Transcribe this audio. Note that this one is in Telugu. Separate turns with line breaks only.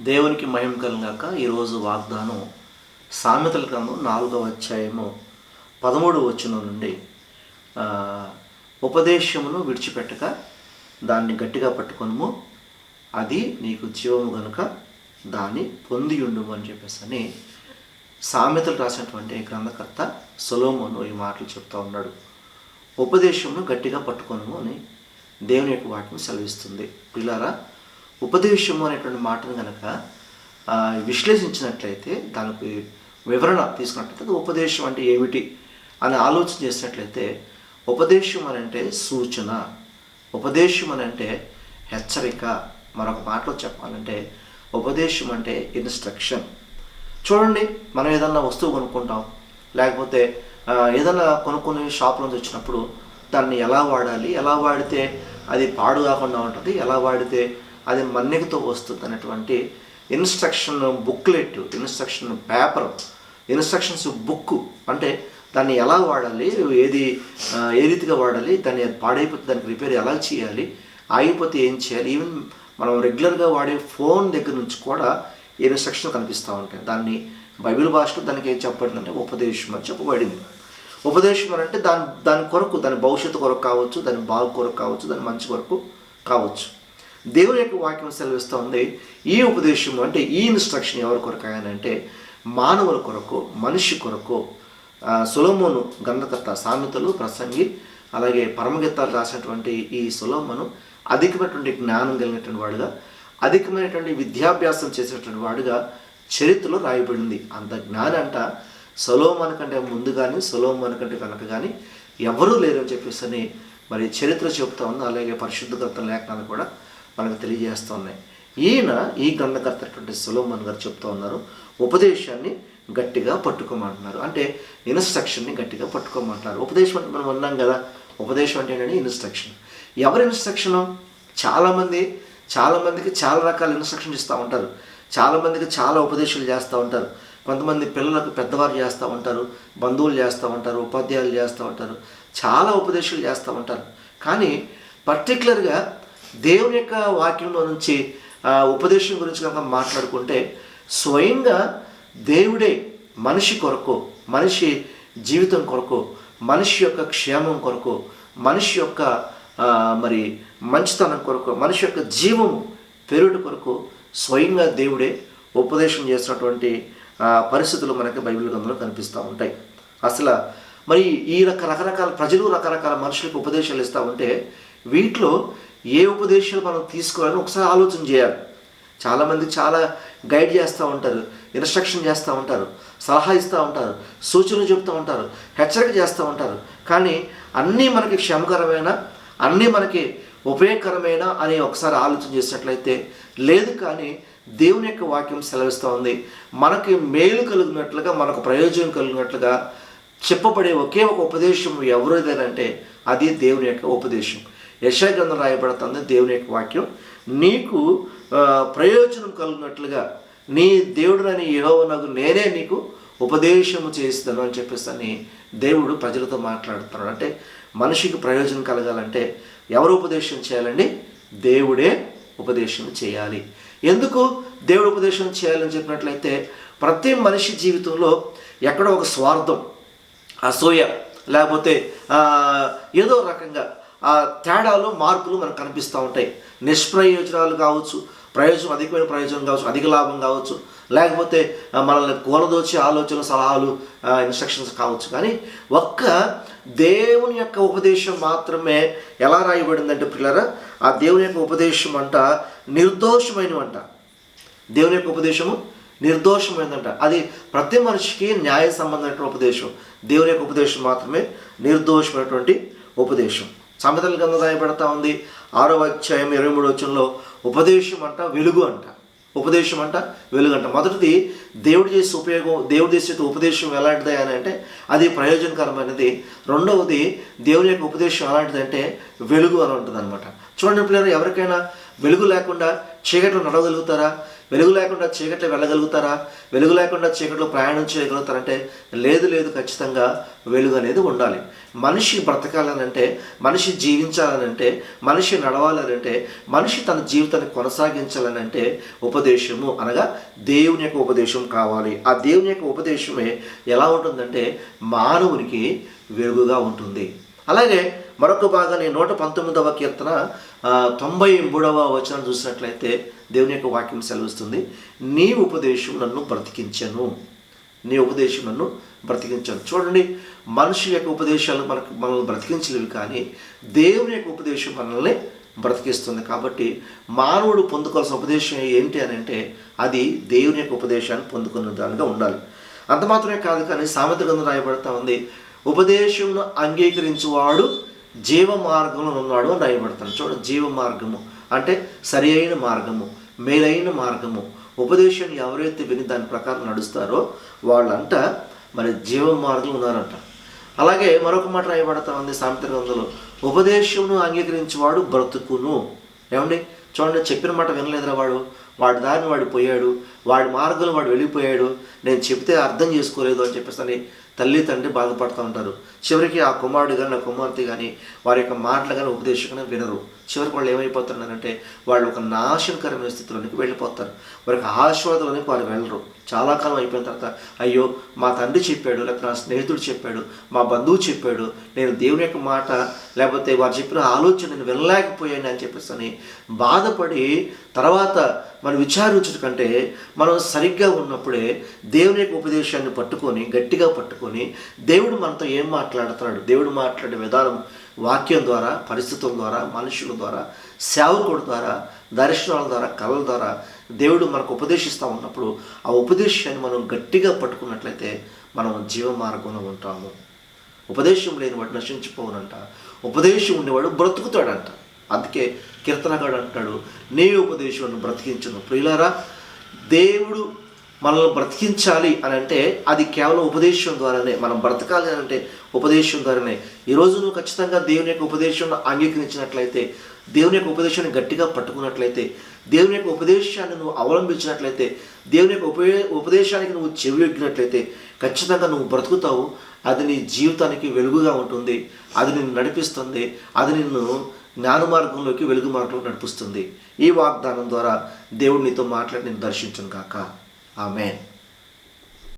దేవునికి మహిమ కలిగాక ఈరోజు వాగ్దానం సామెతల గ్రంథం నాలుగవ అధ్యాయము పదమూడు వచనం నుండి ఉపదేశమును విడిచిపెట్టక దాన్ని గట్టిగా పట్టుకొనుము. అది నీకు జీవము గనుక దాన్ని పొంది ఉండుము అని చెప్పేసి అని సామెతలు రాసినటువంటి గ్రంథకర్త సొలోమోను ఈ మాటలు చెప్తా ఉన్నాడు. ఉపదేశమును గట్టిగా పట్టుకొనుము అని దేవుని యొక్క వాటిని సెలవిస్తుంది. పిల్లారా ఉపదేశము అనేటువంటి మాటను కనుక విశ్లేషించినట్లయితే దానికి వివరణ తీసుకున్నట్లయితే అది ఉపదేశం అంటే ఏమిటి అని ఆలోచన చేసినట్లయితే ఉపదేశం అని అంటే సూచన ఉపదేశం అని అంటే హెచ్చరిక మరొక మాటలో చెప్పాలంటే ఉపదేశం అంటే ఇన్స్ట్రక్షన్ చూడండి మనం ఏదన్నా వస్తువు కొనుక్కుంటాం లేకపోతే ఏదైనా ఏదన్నా కొనుక్కుని షాప్ నుంచి వచ్చినప్పుడు దాన్ని ఎలా వాడాలి ఎలా వాడితే అది పాడు కాకుండా ఉంటుంది ఎలా వాడితే అది మన్నికతో వస్తుంది అనేటువంటి instruction booklet instruction paper instructions book అంటే దాన్ని ఎలా వాడాలి ఏది ఏ రీతిగా వాడాలి దాన్ని పాడైపోతే దానికి రిపేర్ ఎలా చేయాలి ఆగిపోతే ఏం చేయాలి ఈవెన్ మనం రెగ్యులర్గా వాడే ఫోన్ దగ్గర నుంచి కూడా ఇన్స్ట్రక్షన్ కనిపిస్తూ ఉంటాయి. దాన్ని బైబిల్ భాషలో దానికి ఏం చెప్పబడిందంటే ఉపదేశం అని చెప్పబడింది. ఉపదేశం అని అంటే దాని దాని కొరకు దాని భవిష్యత్తు కొరకు కావచ్చు దాని బాగు కొరకు కావచ్చు దాని మంచి కొరకు కావచ్చు. దేవుని యొక్క వాక్యం సెలవిస్తోంది. ఈ ఉపదేశం అంటే ఈ ఇన్స్ట్రక్షన్ ఎవరి కొరకు అంటే మానవుల కొరకు మనిషి కొరకు సులోమోను గంధకర్త సామెతలు ప్రసంగి అలాగే పరమగీతాలు రాసినటువంటి ఈ సులోమను అధికమైనటువంటి జ్ఞానం కలిగినటువంటి వాడుగా అధికమైనటువంటి విద్యాభ్యాసం చేసినటువంటి వాడుగా చరిత్రలో రాయబడింది. అంత జ్ఞానం అంట సొలోమన్ కంటే ముందు కానీ సొలోమన్ కంటే వెనక కానీ ఎవరూ లేరని చెప్పేసి మరి చరిత్ర చెబుతా ఉంది. అలాగే పరిశుద్ధ గ్రంథ లేఖనాలు కూడా మనకు తెలియజేస్తున్నాయి ఈయన ఈ గ్రంథకర్త అయినటువంటి సొలోమన్ గారు చెప్తూ ఉన్నారు ఉపదేశాన్ని గట్టిగా పట్టుకోమంటున్నారు. అంటే ఇన్స్ట్రక్షన్ని గట్టిగా పట్టుకోమంటున్నారు. ఉపదేశం అంటే మనం అన్నాం కదా ఉపదేశం అంటే ఏంటంటే ఇన్స్ట్రక్షన్. ఎవరి ఇన్స్ట్రక్షను? చాలామంది చాలామందికి చాలా రకాల ఇన్స్ట్రక్షన్ ఇస్తూ ఉంటారు. చాలామందికి చాలా ఉపదేశాలు చేస్తూ ఉంటారు. కొంతమంది పిల్లలకు పెద్దవారు చేస్తూ ఉంటారు బంధువులు చేస్తూ ఉంటారు ఉపాధ్యాయులు చేస్తూ ఉంటారు. చాలా ఉపదేశాలు చేస్తూ ఉంటారు. కానీ పర్టికులర్గా దేవుని యొక్క వాక్యంలో నుంచి ఉపదేశం గురించి కనుక మాట్లాడుకుంటే స్వయంగా దేవుడే మనిషి కొరకు మనిషి జీవితం కొరకు మనిషి యొక్క క్షేమం కొరకు మనిషి యొక్క మరి మంచితనం కొరకు మనిషి యొక్క జీవము పెరుగుట కొరకు స్వయంగా దేవుడే ఉపదేశం చేసినటువంటి పరిస్థితులు మనకి బైబిల్ గ్రంథంలో కనిపిస్తూ ఉంటాయి. అసలు మరి ఈ రక రకరకాల ప్రజలు రకరకాల మనుషులకు ఉపదేశాలు ఇస్తూ ఉంటే వీటిలో ఏ ఉపదేశాలు మనం తీసుకోవాలని ఒకసారి ఆలోచన చేయాలి. చాలామంది చాలా గైడ్ చేస్తూ ఉంటారు ఇన్స్ట్రక్షన్ చేస్తూ ఉంటారు సలహా ఇస్తూ ఉంటారు సూచనలు చెప్తూ ఉంటారు హెచ్చరిక చేస్తూ ఉంటారు. కానీ అన్నీ మనకి క్షమకరమైన అన్నీ మనకి ఉపయోగకరమైన అని ఒకసారి ఆలోచన చేసినట్లయితే లేదు కానీ దేవుని యొక్క వాక్యం సెలవిస్తూ ఉంది. మనకి మేలు కలిగినట్లుగా మనకు ప్రయోజనం కలిగినట్లుగా చెప్పబడే ఒకే ఒక ఉపదేశం ఎవరిదేనంటే అది దేవుని యొక్క ఉపదేశం. యశాగ్రంథం రాయబడుతుంది దేవుని యొక్క వాక్యం. నీకు ప్రయోజనం కలిగినట్లుగా నీ దేవుడునని యహోవనకు నేనే నీకు ఉపదేశము చేస్తాను అని చెప్పేసి అని దేవుడు ప్రజలతో మాట్లాడుతున్నాడు. అంటే మనిషికి ప్రయోజనం కలగాలంటే ఎవరు ఉపదేశం చేయాలండి? దేవుడే ఉపదేశం చేయాలి. ఎందుకు దేవుడు ఉపదేశం చేయాలని చెప్పినట్లయితే ప్రతి మనిషి జీవితంలో ఎక్కడో ఒక స్వార్థం అసూయ లేకపోతే ఏదో రకంగా ఆ తేడాలు మార్పులు మనకు కనిపిస్తూ ఉంటాయి. నిష్ప్రయోజనాలు కావచ్చు ప్రయోజనం అధికమైన ప్రయోజనం కావచ్చు అధిక లాభం కావచ్చు లేకపోతే మనల్ని కూలదోచే ఆలోచన సలహాలు ఇన్స్ట్రక్షన్స్ కావచ్చు. కానీ ఒక్క దేవుని యొక్క ఉపదేశం మాత్రమే ఎలా రాయబడిందంటే పిల్లరా ఆ దేవుని యొక్క ఉపదేశం అంట నిర్దోషమైనవంట. దేవుని యొక్క ఉపదేశము నిర్దోషమైందంట. అది ప్రతి మనిషికి న్యాయ సంబంధమైనటువంటి ఉపదేశం. దేవుని యొక్క ఉపదేశం మాత్రమే నిర్దోషమైనటువంటి ఉపదేశం. సమతల కింద రాయబడతా ఉంది. ఆరో అధ్యాయం ఇరవై మూడు వచ్చంలో ఉపదేశం అంట వెలుగు అంట. ఉపదేశం అంట వెలుగు అంట. మొదటిది దేవుడు చేసే ఉపయోగం దేవుడు చేసే ఉపదేశం ఎలాంటిది అని అంటే అది ప్రయోజనకరమైనది. రెండవది దేవుని యొక్క ఉపదేశం ఎలాంటిది అంటే వెలుగు అని ఉంటుంది అనమాట చూడండి పిల్లలు ఎవరికైనా వెలుగు లేకుండా చీకట్లో నడవగలుగుతారా? వెలుగు లేకుండా చీకట్లో వెళ్ళగలుగుతారా? వెలుగు లేకుండా చీకట్లో ప్రయాణం చేయగలుగుతారంటే లేదు లేదు ఖచ్చితంగా వెలుగు అనేది ఉండాలి. మనిషి బ్రతకాలనంటే మనిషి జీవించాలనంటే మనిషి నడవాలనంటే మనిషి తన జీవితాన్ని కొనసాగించాలనంటే ఉపదేశము అనగా దేవుని యొక్క ఉపదేశం కావాలి. ఆ దేవుని యొక్క ఉపదేశమే ఎలా ఉంటుందంటే మానవునికి వెలుగుగా ఉంటుంది. అలాగే మరొక భాగాన్ని నూట పంతొమ్మిదవ కీర్తన తొంభై మూడవ వచనం చూసినట్లయితే దేవుని యొక్క వాక్యం సెలవిస్తుంది. నీ ఉపదేశం నన్ను బ్రతికించను. నీ ఉపదేశం నన్ను బ్రతికించను. చూడండి మనిషి యొక్క ఉపదేశాలు మనకు మనల్ని బ్రతికించలేవి కానీ దేవుని యొక్క ఉపదేశం మనల్ని బ్రతికిస్తుంది. కాబట్టి మానవుడు పొందుకోవాల్సిన ఉపదేశం ఏంటి అని అంటే అది దేవుని యొక్క ఉపదేశాన్ని పొందుకున్న దానిగా ఉండాలి. అంత మాత్రమే కాదు కానీ సామెత గ్రంథం రాయబడతా ఉంది. ఉపదేశమును అంగీకరించువాడు జీవ మార్గంలో ఉన్నాడు అని రాయబడతాను చూడండి జీవ మార్గము అంటే సరి అయిన మార్గము మేలైన మార్గము. ఉపదేశాన్ని ఎవరైతే విని దాని ప్రకారం నడుస్తారో వాళ్ళంట మరి జీవ మార్గం ఉన్నారంట. అలాగే మరొక మాట రాయబడతా ఉంది సామెత గ్రంథంలో. ఉపదేశమును అంగీకరించేవాడు బ్రతుకును. ఏమండి? చూడండి చెప్పిన మాట వినలేదురా వాడు. వాడి దారిని వాడు పోయాడు. వాడి మార్గంలో వాడు వెళ్ళిపోయాడు. నేను చెప్తే అర్థం చేసుకోలేదు అని చెప్పేసి అని తల్లి తండ్రి బాధపడుతూ ఉంటారు. చివరికి ఆ కుమారుడు కానీ ఆ కుమార్తె కానీ వారి యొక్క మాటలు కానీ ఉపదేశం వినరు. చివరికి వాళ్ళు ఏమైపోతున్నారంటే వాళ్ళు ఒక నాశనకరమైన స్థితిలోనికి వెళ్ళిపోతారు. వారికి ఆశీర్వాదంలోనికి వాళ్ళు వెళ్ళరు. చాలా కాలం అయిపోయిన తర్వాత అయ్యో మా తండ్రి చెప్పాడు లేకపోతే నా స్నేహితుడు చెప్పాడు మా బంధువు చెప్పాడు నేను దేవుని యొక్క మాట లేకపోతే వారు చెప్పిన ఆలోచన నేను వెళ్ళలేకపోయాను అని చెప్పేసి అని బాధపడి తర్వాత మనం విచారించడం కంటే మనం సరిగ్గా ఉన్నప్పుడే దేవుని యొక్క ఉపదేశాన్ని పట్టుకొని గట్టిగా పట్టుకొని దేవుడు మనతో ఏం మాట్లాడుతున్నాడు? దేవుడు మాట్లాడే విధానం వాక్యం ద్వారా పరిస్థితుల ద్వారా మనుషుల ద్వారా సేవకుడు ద్వారా దర్శనాల ద్వారా కళల ద్వారా దేవుడు మనకు ఉపదేశిస్తూ ఉన్నప్పుడు ఆ ఉపదేశాన్ని మనం గట్టిగా పట్టుకున్నట్లయితే మనం జీవ మార్గంలో ఉంటాము. ఉపదేశం లేని వాడు నశించిపోవునంట. ఉపదేశం ఉండేవాడు బ్రతుకుతాడంట. అందుకే కీర్తనగాడు అంటాడు నీ ఉపదేశం బ్రతికించను. ప్రియులారా దేవుడు మనల్ని బ్రతికించాలి అని అంటే అది కేవలం ఉపదేశం ద్వారానే. మనం బ్రతకాలి అని అంటే ఉపదేశం ద్వారానే. ఈరోజు నువ్వు ఖచ్చితంగా దేవుని యొక్క ఉపదేశం అంగీకరించినట్లయితే దేవుని యొక్క ఉపదేశాన్ని గట్టిగా పట్టుకున్నట్లయితే దేవుని యొక్క ఉపదేశాన్ని నువ్వు అవలంబించినట్లయితే దేవుని యొక్క ఉపయో ఉపదేశానికి నువ్వు చెవియొగ్గినట్లయితే ఖచ్చితంగా నువ్వు బ్రతుకుతావు. అది నీ జీవితానికి వెలుగుగా ఉంటుంది. అది నిన్ను నడిపిస్తుంది. అది నిన్ను జ్ఞాన మార్గంలోకి వెలుగు మార్గంలో నడిపిస్తుంది. ఈ వాగ్దానం ద్వారా దేవుడు నీతో మాట్లాడి నేను దర్శించను కాక Amen.